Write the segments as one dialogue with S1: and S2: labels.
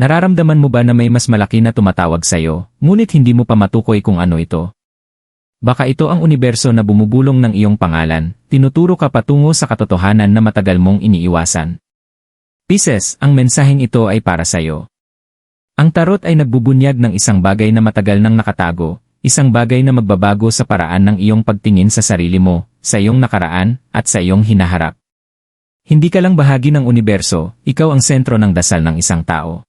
S1: Nararamdaman mo ba na may mas malaki na tumatawag sa'yo, ngunit hindi mo pa matukoy kung ano ito? Baka ito ang universo na bumubulong ng iyong pangalan, tinuturo ka patungo sa katotohanan na matagal mong iniiwasan. Pisces, ang mensaheng ito ay para sa'yo. Ang tarot ay nagbubunyag ng isang bagay na matagal nang nakatago, isang bagay na magbabago sa paraan ng iyong pagtingin sa sarili mo, sa iyong nakaraan, at sa iyong hinaharap. Hindi ka lang bahagi ng universo, ikaw ang sentro ng dasal ng isang tao.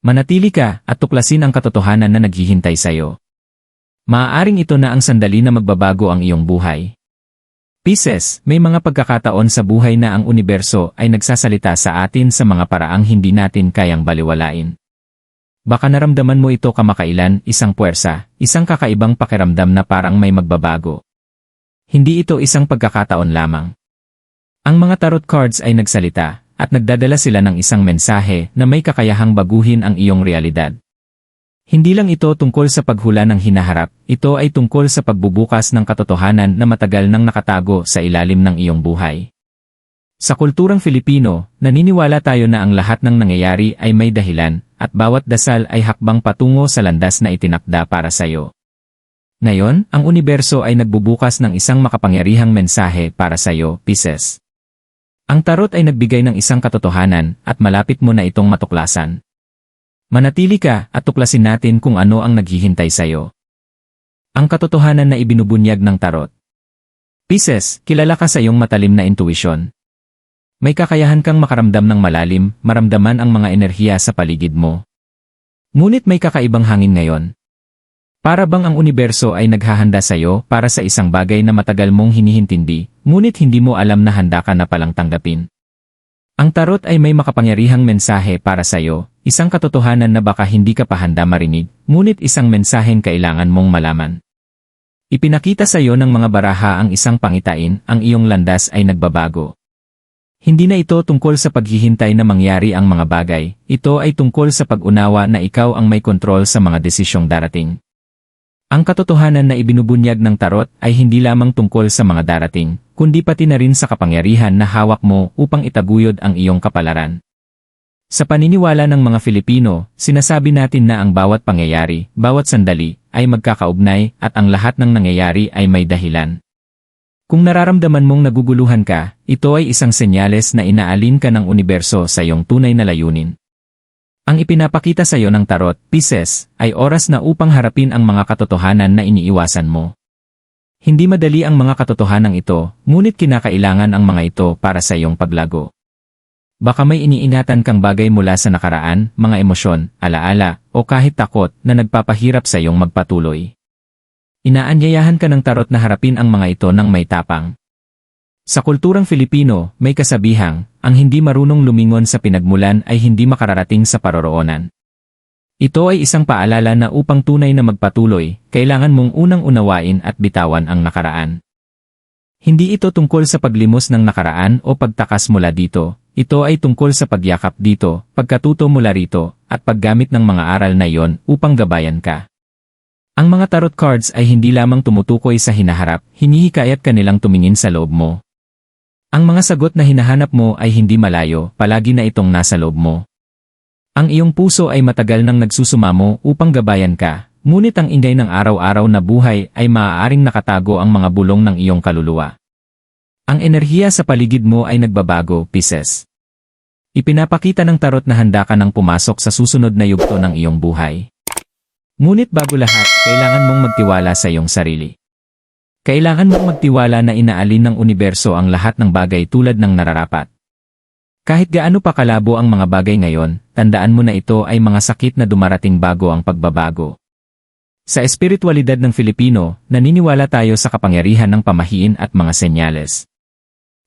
S1: Manatili ka at tuklasin ang katotohanan na naghihintay sa iyo. Maaaring ito na ang sandali na magbabago ang iyong buhay. Pisces, may mga pagkakataon sa buhay na ang universo ay nagsasalita sa atin sa mga paraang hindi natin kayang baliwalain. Baka naramdaman mo ito kamakailan, isang puwersa, isang kakaibang pakiramdam na parang may magbabago. Hindi ito isang pagkakataon lamang. Ang mga tarot cards ay nagsalita, at nagdadala sila ng isang mensahe na may kakayahang baguhin ang iyong realidad. Hindi lang ito tungkol sa paghula ng hinaharap, ito ay tungkol sa pagbubukas ng katotohanan na matagal nang nakatago sa ilalim ng iyong buhay. Sa kulturang Filipino, naniniwala tayo na ang lahat ng nangyayari ay may dahilan, at bawat dasal ay hakbang patungo sa landas na itinakda para sa iyo. Ngayon, ang universo ay nagbubukas ng isang makapangyarihang mensahe para sa iyo, Pisces. Ang tarot ay nagbigay ng isang katotohanan at malapit mo na itong matuklasan. Manatili ka at tuklasin natin kung ano ang naghihintay sa iyo. Ang katotohanan na ibinubunyag ng tarot. Pisces, kilala ka sa iyong matalim na intuition. May kakayahan kang makaramdam ng malalim, maramdaman ang mga enerhiya sa paligid mo. Ngunit may kakaibang hangin ngayon. Para bang ang universo ay naghahanda sa iyo para sa isang bagay na matagal mong hinihintindi, ngunit hindi mo alam na handa ka na palang tanggapin. Ang tarot ay may makapangyarihang mensahe para sa iyo, isang katotohanan na baka hindi ka pa handa marinig, ngunit isang mensaheng kailangan mong malaman. Ipinakita sa iyo ng mga baraha ang isang pangitain, ang iyong landas ay nagbabago. Hindi na ito tungkol sa paghihintay na mangyari ang mga bagay, ito ay tungkol sa pag-unawa na ikaw ang may kontrol sa mga desisyong darating. Ang katotohanan na ibinubunyag ng tarot ay hindi lamang tungkol sa mga darating, kundi pati na rin sa kapangyarihan na hawak mo upang itaguyod ang iyong kapalaran. Sa paniniwala ng mga Filipino, sinasabi natin na ang bawat pangyayari, bawat sandali, ay magkakaugnay at ang lahat ng nangyayari ay may dahilan. Kung nararamdaman mong naguguluhan ka, ito ay isang senyales na inaalin ka ng universo sa iyong tunay na layunin. Ang ipinapakita sa iyo ng tarot, Pisces, ay oras na upang harapin ang mga katotohanan na iniiwasan mo. Hindi madali ang mga katotohanan ito, ngunit kinakailangan ang mga ito para sa iyong paglago. Baka may iniinatan kang bagay mula sa nakaraan, mga emosyon, alaala, o kahit takot na nagpapahirap sa iyong magpatuloy. Inaanyayahan ka ng tarot na harapin ang mga ito ng may tapang. Sa kulturang Filipino, may kasabihang, ang hindi marunong lumingon sa pinagmulan ay hindi makararating sa paroroonan. Ito ay isang paalala na upang tunay na magpatuloy, kailangan mong unang unawain at bitawan ang nakaraan. Hindi ito tungkol sa paglimos ng nakaraan o pagtakas mula dito, ito ay tungkol sa pagyakap dito, pagkatuto mula rito, at paggamit ng mga aral na iyon upang gabayan ka. Ang mga tarot cards ay hindi lamang tumutukoy sa hinaharap, hinihikayat kanilang tumingin sa loob mo. Ang mga sagot na hinahanap mo ay hindi malayo, palagi na itong nasa loob mo. Ang iyong puso ay matagal nang nagsusumamo upang gabayan ka, ngunit ang inday ng araw-araw na buhay ay maaaring nakatago ang mga bulong ng iyong kaluluwa. Ang enerhiya sa paligid mo ay nagbabago, Pisces. Ipinapakita ng tarot na handa ka nang pumasok sa susunod na yugto ng iyong buhay. Ngunit bago lahat, kailangan mong magtiwala sa iyong sarili. Kailangan mong magtiwala na inaalin ng universo ang lahat ng bagay tulad ng nararapat. Kahit gaano pa kalabo ang mga bagay ngayon, tandaan mo na ito ay mga sakit na dumarating bago ang pagbabago. Sa espiritualidad ng Filipino, naniniwala tayo sa kapangyarihan ng pamahiin at mga senyales.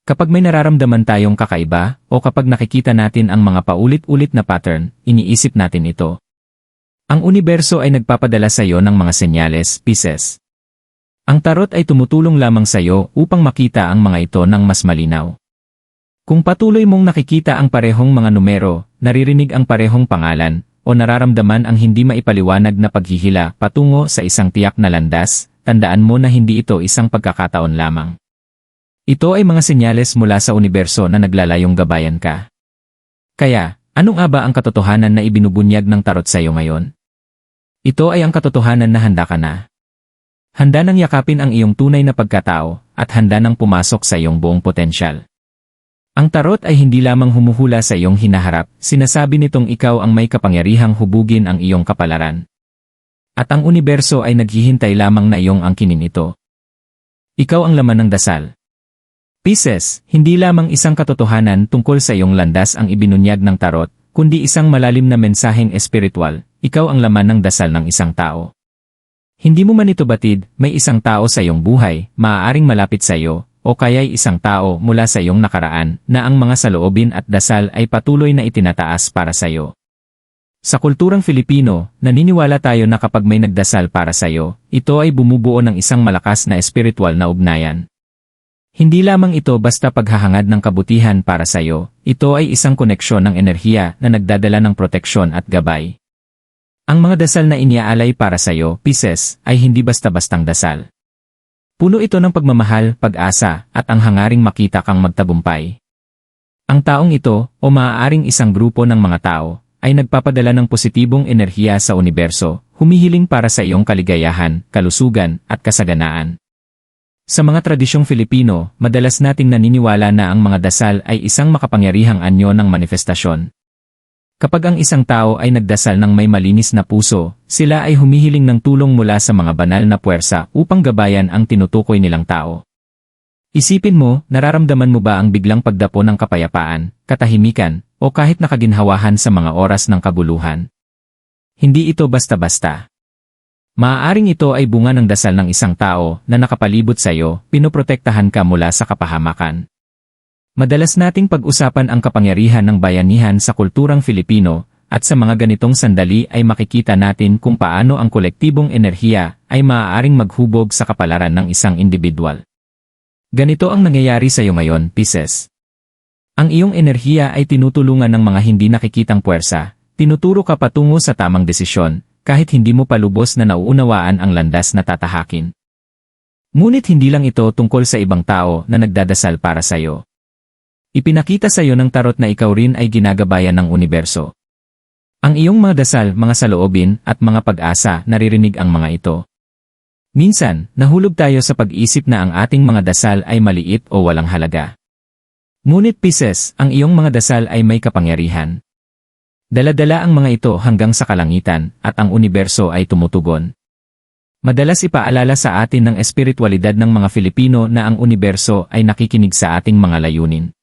S1: Kapag may nararamdaman tayong kakaiba, o kapag nakikita natin ang mga paulit-ulit na pattern, iniisip natin ito. Ang universo ay nagpapadala sa iyo ng mga senyales, pieces. Ang tarot ay tumutulong lamang sa iyo upang makita ang mga ito ng mas malinaw. Kung patuloy mong nakikita ang parehong mga numero, naririnig ang parehong pangalan, o nararamdaman ang hindi maipaliwanag na paghihila patungo sa isang tiyak na landas, tandaan mo na hindi ito isang pagkakataon lamang. Ito ay mga senyales mula sa universo na naglalayong gabayan ka. Kaya, Ano nga ba ang katotohanan na ibinubunyag ng tarot sa iyo ngayon? Ito ay ang katotohanan na handa ka na. Handa nang yakapin ang iyong tunay na pagkatao at handa nang pumasok sa iyong buong potensyal. Ang tarot ay hindi lamang humuhula sa iyong hinaharap, sinasabi nitong ikaw ang may kapangyarihang hubugin ang iyong kapalaran. At ang universo ay naghihintay lamang na iyong angkinin ito. Ikaw ang laman ng dasal. Pisces, hindi lamang isang katotohanan tungkol sa iyong landas ang ibinunyag ng tarot, kundi isang malalim na mensaheng espiritual, ikaw ang laman ng dasal ng isang tao. Hindi mo man ito batid, may isang tao sa iyong buhay, maaaring malapit sa iyo, o kaya'y isang tao mula sa iyong nakaraan na ang mga saloobin at dasal ay patuloy na itinataas para sa iyo. Sa kulturang Filipino, naniniwala tayo na kapag may nagdasal para sa iyo, ito ay bumubuo ng isang malakas na espiritual na ugnayan. Hindi lamang ito basta paghahangad ng kabutihan para sa iyo, ito ay isang koneksyon ng enerhiya na nagdadala ng proteksyon at gabay. Ang mga dasal na iniaalay para sa iyo, Pisces, ay hindi basta-bastang dasal. Puno ito ng pagmamahal, pag-asa, at ang hangaring makita kang magtabumpay. Ang taong ito, o maaaring isang grupo ng mga tao, ay nagpapadala ng positibong enerhiya sa universo, humihiling para sa iyong kaligayahan, kalusugan, at kasaganaan. Sa mga tradisyong Filipino, madalas nating naniniwala na ang mga dasal ay isang makapangyarihang anyo ng manifestasyon. Kapag ang isang tao ay nagdasal ng may malinis na puso, sila ay humihiling ng tulong mula sa mga banal na puwersa upang gabayan ang tinutukoy nilang tao. Isipin mo, nararamdaman mo ba ang biglang pagdapo ng kapayapaan, katahimikan, o kahit nakaginhawahan sa mga oras ng kabuluhan? Hindi ito basta-basta. Maaaring ito ay bunga ng dasal ng isang tao na nakapalibot sa iyo, pinoprotektahan ka mula sa kapahamakan. Madalas nating pag-usapan ang kapangyarihan ng bayanihan sa kulturang Filipino, at sa mga ganitong sandali ay makikita natin kung paano ang kolektibong enerhiya ay maaaring maghubog sa kapalaran ng isang individual. Ganito ang nangyayari sa iyo ngayon, Pisces. Ang iyong enerhiya ay tinutulungan ng mga hindi nakikitang puwersa, tinuturo ka patungo sa tamang desisyon, kahit hindi mo palubos na nauunawaan ang landas na tatahakin. Ngunit hindi lang ito tungkol sa ibang tao na nagdadasal para sa iyo. Ipinakita sa iyo ng tarot na ikaw rin ay ginagabayan ng universo. Ang iyong mga dasal, mga saloobin, at mga pag-asa, naririnig ang mga ito. Minsan, nahulog tayo sa pag-isip na ang ating mga dasal ay maliit o walang halaga. Ngunit Pisces, ang iyong mga dasal ay may kapangyarihan. Daladala ang mga ito hanggang sa kalangitan, at ang universo ay tumutugon. Madalas ipaalala sa atin ng espiritualidad ng mga Filipino na ang universo ay nakikinig sa ating mga layunin.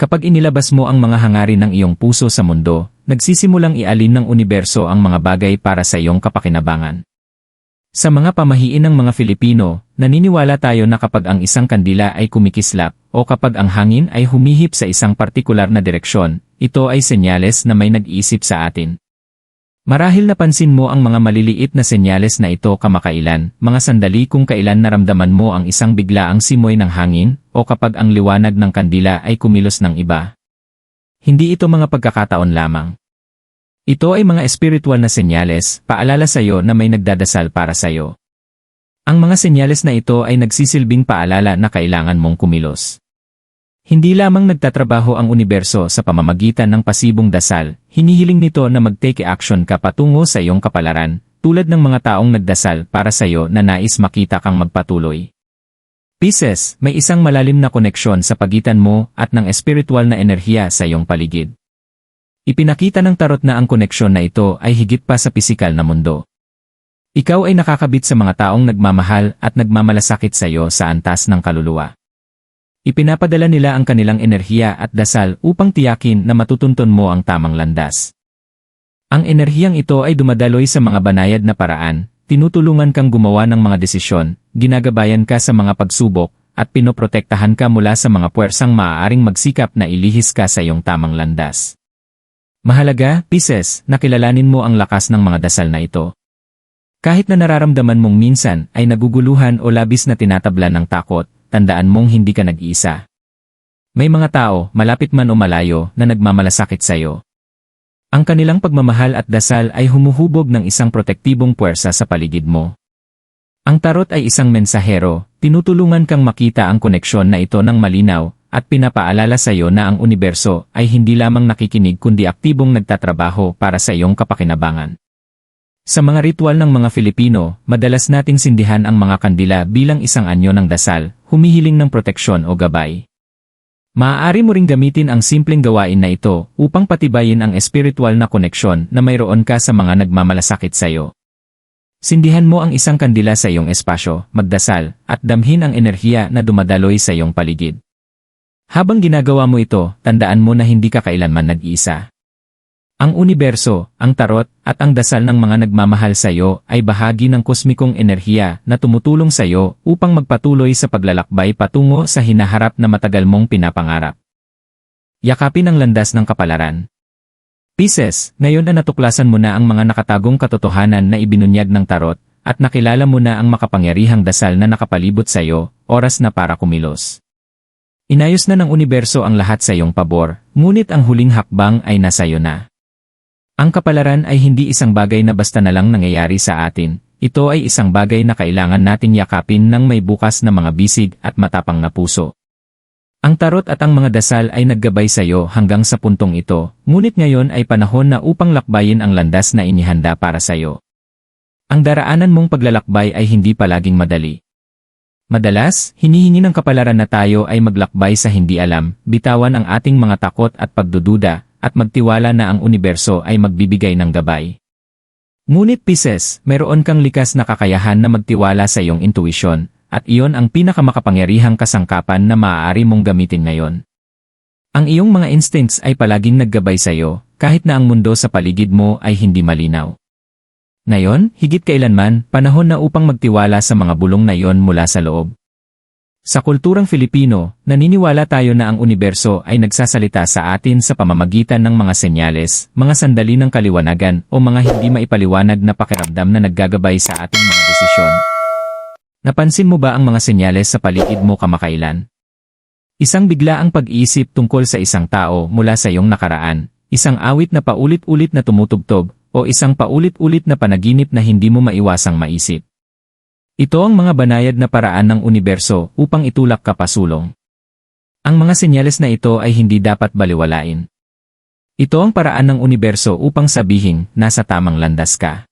S1: Kapag inilabas mo ang mga hangarin ng iyong puso sa mundo, nagsisimulang ialin ng universo ang mga bagay para sa iyong kapakinabangan. Sa mga pamahiin ng mga Filipino, naniniwala tayo na kapag ang isang kandila ay kumikislap, o kapag ang hangin ay humihip sa isang partikular na direksyon, ito ay senyales na may nag-iisip sa atin. Marahil napansin mo ang mga maliliit na senyales na ito kamakailan, mga sandali kung kailan naramdaman mo ang isang biglaang simoy ng hangin, o kapag ang liwanag ng kandila ay kumilos ng iba. Hindi ito mga pagkakataon lamang. Ito ay mga espiritual na senyales, paalala sa iyo na may nagdadasal para sa iyo. Ang mga senyales na ito ay nagsisilbing paalala na kailangan mong kumilos. Hindi lamang nagtatrabaho ang universo sa pamamagitan ng pasibong dasal, hinihiling nito na mag-take action ka patungo sa iyong kapalaran, tulad ng mga taong nagdasal para sa iyo na nais makita kang magpatuloy. Pisces, may isang malalim na koneksyon sa pagitan mo at ng espiritual na enerhiya sa iyong paligid. Ipinakita ng tarot na ang koneksyon na ito ay higit pa sa pisikal na mundo. Ikaw ay nakakabit sa mga taong nagmamahal at nagmamalasakit sa iyo sa antas ng kaluluwa. Ipinapadala nila ang kanilang enerhiya at dasal upang tiyakin na matutunton mo ang tamang landas. Ang enerhiyang ito ay dumadaloy sa mga banayad na paraan, tinutulungan kang gumawa ng mga desisyon, ginagabayan ka sa mga pagsubok, at pinoprotektahan ka mula sa mga puwersang maaaring magsikap na ilihis ka sa iyong tamang landas. Mahalaga, Pisces, na kilalanin mo ang lakas ng mga dasal na ito. Kahit na nararamdaman mong minsan ay naguguluhan o labis na tinatabla ng takot, tandaan mong hindi ka nag-iisa. May mga tao, malapit man o malayo, na nagmamalasakit sa iyo. Ang kanilang pagmamahal at dasal ay humuhubog ng isang protektibong puwersa sa paligid mo. Ang tarot ay isang mensahero, tinutulungan kang makita ang koneksyon na ito ng malinaw, at pinapaalala sa iyo na ang universo ay hindi lamang nakikinig kundi aktibong nagtatrabaho para sa iyong kapakinabangan. Sa mga ritual ng mga Filipino, madalas nating sindihan ang mga kandila bilang isang anyo ng dasal, humihiling ng proteksyon o gabay. Maaari mo ring gamitin ang simpleng gawain na ito upang patibayin ang espiritual na koneksyon na mayroon ka sa mga nagmamalasakit sa iyo. Sindihan mo ang isang kandila sa iyong espasyo, magdasal, at damhin ang enerhiya na dumadaloy sa iyong paligid. Habang ginagawa mo ito, tandaan mo na hindi ka kailanman nag-iisa. Ang universo, ang tarot, at ang dasal ng mga nagmamahal sa iyo ay bahagi ng kosmikong enerhiya na tumutulong sa iyo upang magpatuloy sa paglalakbay patungo sa hinaharap na matagal mong pinapangarap. Yakapin ang landas ng kapalaran. Pisces, ngayon na natuklasan mo na ang mga nakatagong katotohanan na ibinunyag ng tarot, at nakilala mo na ang makapangyarihang dasal na nakapalibot sa iyo, oras na para kumilos. Inayos na ng universo ang lahat sa iyong pabor, ngunit ang huling hakbang ay nasa iyo na. Ang kapalaran ay hindi isang bagay na basta na lang nangyayari sa atin, ito ay isang bagay na kailangan nating yakapin ng may bukas na mga bisig at matapang na puso. Ang tarot at ang mga dasal ay naggabay sa iyo hanggang sa puntong ito, ngunit ngayon ay panahon na upang lakbayin ang landas na inihanda para sa iyo. Ang daraanan mong paglalakbay ay hindi palaging madali. Madalas, hinihingi ng kapalaran na tayo ay maglakbay sa hindi alam, bitawan ang ating mga takot at pagdududa, at magtiwala na ang universo ay magbibigay ng gabay. Ngunit Pisces, mayroon kang likas na kakayahan na magtiwala sa iyong intuisyon, at iyon ang pinakamakapangyarihang kasangkapan na maaari mong gamitin ngayon. Ang iyong mga instincts ay palaging naggabay sa iyo, kahit na ang mundo sa paligid mo ay hindi malinaw. Ngayon, higit kailanman, panahon na upang magtiwala sa mga bulong na iyon mula sa loob. Sa kulturang Filipino, naniniwala tayo na ang universo ay nagsasalita sa atin sa pamamagitan ng mga senyales, mga sandali ng kaliwanagan o mga hindi maipaliwanag na pakiramdam na naggagabay sa ating mga desisyon. Napansin mo ba ang mga senyales sa paligid mo kamakailan? Isang bigla ang pag-iisip tungkol sa isang tao mula sa iyong nakaraan, isang awit na paulit-ulit na tumutugtog, o isang paulit-ulit na panaginip na hindi mo maiwasang maisip. Ito ang mga banayad na paraan ng universo upang itulak ka pasulong. Ang mga senyales na ito ay hindi dapat baliwalain. Ito ang paraan ng universo upang sabihin, nasa tamang landas ka.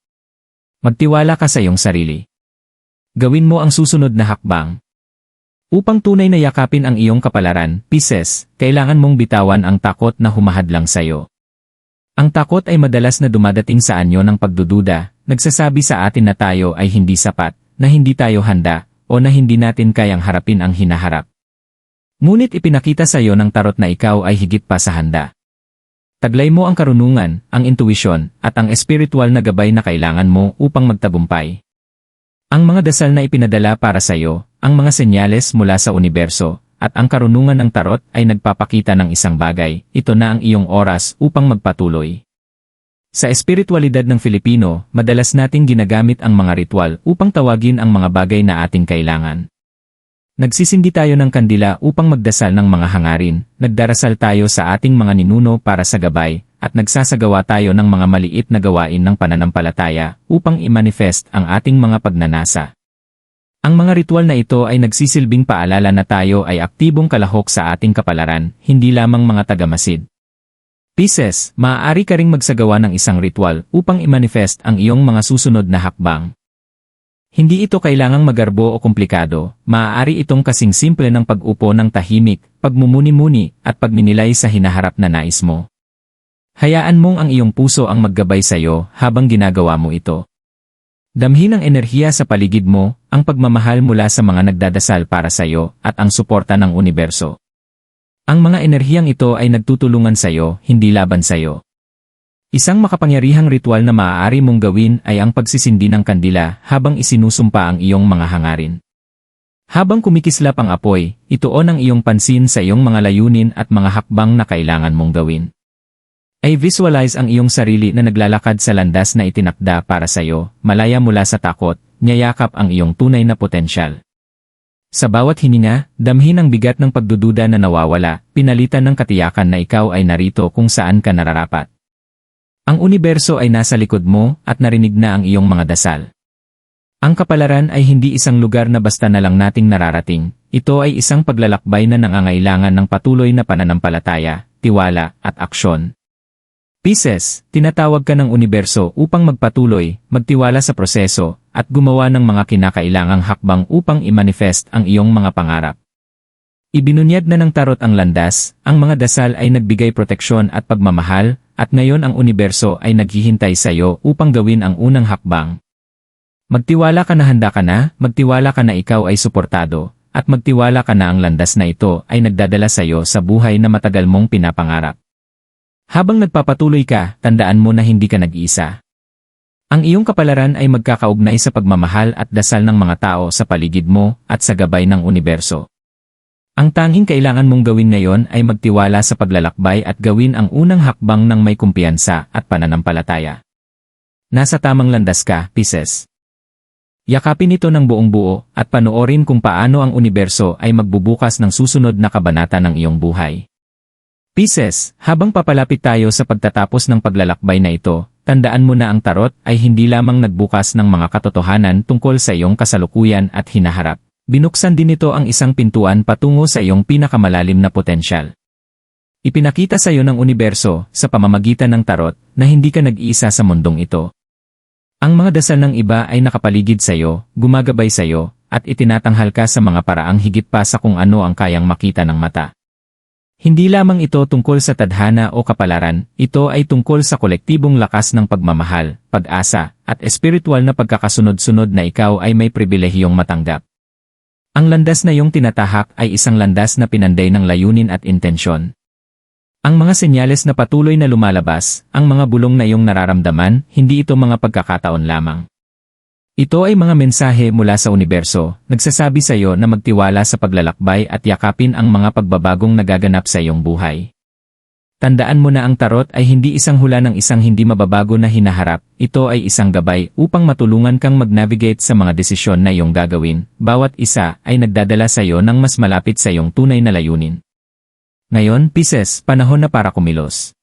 S1: Magtiwala ka sa iyong sarili. Gawin mo ang susunod na hakbang. Upang tunay na yakapin ang iyong kapalaran, Pisces, kailangan mong bitawan ang takot na humahadlang sa iyo. Ang takot ay madalas na dumadating sa anyo ng pagdududa, nagsasabi sa atin na tayo ay hindi sapat, na hindi tayo handa, o na hindi natin kayang harapin ang hinaharap. Ngunit ipinakita sa iyo ng tarot na ikaw ay higit pa sa handa. Taglay mo ang karunungan, ang intuisyon, at ang espiritual na gabay na kailangan mo upang magtabumpay. Ang mga dasal na ipinadala para sa iyo, ang mga senyales mula sa universo, at ang karunungan ng tarot ay nagpapakita ng isang bagay, ito na ang iyong oras upang magpatuloy. Sa espiritualidad ng Filipino, madalas nating ginagamit ang mga ritual upang tawagin ang mga bagay na ating kailangan. Nagsisindi tayo ng kandila upang magdasal ng mga hangarin, nagdarasal tayo sa ating mga ninuno para sa gabay, at nagsasagawa tayo ng mga maliit na gawain ng pananampalataya upang i-manifest ang ating mga pagnanasa. Ang mga ritual na ito ay nagsisilbing paalala na tayo ay aktibong kalahok sa ating kapalaran, hindi lamang mga tagamasid. Pisces, maaari ka ring magsagawa ng isang ritual upang i-manifest ang iyong mga susunod na hakbang. Hindi ito kailangang magarbo o komplikado, maaari itong kasing simple ng pag-upo ng tahimik, pagmumuni-muni, at pagninilay sa hinaharap na nais mo. Hayaan mong ang iyong puso ang maggabay sa iyo habang ginagawa mo ito. Damhin ang enerhiya sa paligid mo, ang pagmamahal mula sa mga nagdadasal para sa iyo, at ang suporta ng universo. Ang mga enerhiyang ito ay nagtutulungan sa iyo, hindi laban sa iyo. Isang makapangyarihang ritual na maaari mong gawin ay ang pagsisindi ng kandila habang isinusumpa ang iyong mga hangarin. Habang kumikislap ang apoy, ituon ang iyong pansin sa iyong mga layunin at mga hakbang na kailangan mong gawin. Ay visualize ang iyong sarili na naglalakad sa landas na itinakda para sa iyo, malaya mula sa takot, niyayakap ang iyong tunay na potensyal. Sa bawat hininga, damhin ang bigat ng pagdududa na nawawala, pinalitan ng katiyakan na ikaw ay narito kung saan ka nararapat. Ang universo ay nasa likod mo at narinig na ang iyong mga dasal. Ang kapalaran ay hindi isang lugar na basta na lang nating nararating, ito ay isang paglalakbay na nangangailangan ng patuloy na pananampalataya, tiwala, at aksyon. Pisces, tinatawag ka ng universo upang magpatuloy, magtiwala sa proseso, at gumawa ng mga kinakailangang hakbang upang i-manifest ang iyong mga pangarap. Ibinunyag na ng tarot ang landas, ang mga dasal ay nagbigay proteksyon at pagmamahal, at ngayon ang universo ay naghihintay sa iyo upang gawin ang unang hakbang. Magtiwala ka na handa ka na, magtiwala ka na ikaw ay suportado, at magtiwala ka na ang landas na ito ay nagdadala sa iyo sa buhay na matagal mong pinapangarap. Habang nagpapatuloy ka, tandaan mo na hindi ka nag-iisa. Ang iyong kapalaran ay magkakaugnay sa pagmamahal at dasal ng mga tao sa paligid mo at sa gabay ng universo. Ang tanging kailangan mong gawin ngayon ay magtiwala sa paglalakbay at gawin ang unang hakbang ng may kumpiyansa at pananampalataya. Nasa tamang landas ka, Pisces. Yakapin ito ng buong buo at panoorin kung paano ang universo ay magbubukas ng susunod na kabanata ng iyong buhay. Pisces, habang papalapit tayo sa pagtatapos ng paglalakbay na ito, tandaan mo na ang tarot ay hindi lamang nagbukas ng mga katotohanan tungkol sa iyong kasalukuyan at hinaharap. Binuksan din ito ang isang pintuan patungo sa iyong pinakamalalim na potensyal. Ipinakita sa iyo ng universo, sa pamamagitan ng tarot, na hindi ka nag-iisa sa mundong ito. Ang mga dasal ng iba ay nakapaligid sa iyo, gumagabay sa iyo, at itinatanghal ka sa mga paraang higit pa sa kung ano ang kayang makita ng mata. Hindi lamang ito tungkol sa tadhana o kapalaran, ito ay tungkol sa kolektibong lakas ng pagmamahal, pag-asa, at espiritual na pagkakasunod-sunod na ikaw ay may pribilehiyong matanggap. Ang landas na iyong tinatahak ay isang landas na pinanday ng layunin at intensyon. Ang mga senyales na patuloy na lumalabas, ang mga bulong na iyong nararamdaman, hindi ito mga pagkakataon lamang. Ito ay mga mensahe mula sa universo, nagsasabi sa iyo na magtiwala sa paglalakbay at yakapin ang mga pagbabagong nagaganap sa iyong buhay. Tandaan mo na ang tarot ay hindi isang hula ng isang hindi mababago na hinaharap, ito ay isang gabay upang matulungan kang mag-navigate sa mga desisyon na iyong gagawin, bawat isa ay nagdadala sa iyo ng mas malapit sa iyong tunay na layunin. Ngayon, Pisces, panahon na para kumilos.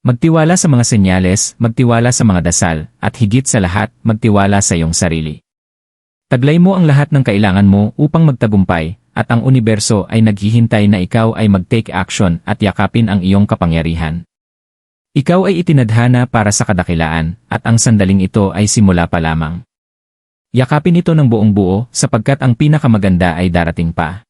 S1: Magtiwala sa mga senyales, magtiwala sa mga dasal, at higit sa lahat, magtiwala sa iyong sarili. Taglay mo ang lahat ng kailangan mo upang magtagumpay, at ang universo ay naghihintay na ikaw ay mag-take action at yakapin ang iyong kapangyarihan. Ikaw ay itinadhana para sa kadakilaan, at ang sandaling ito ay simula pa lamang. Yakapin ito ng buong buo sapagkat ang pinakamaganda ay darating pa.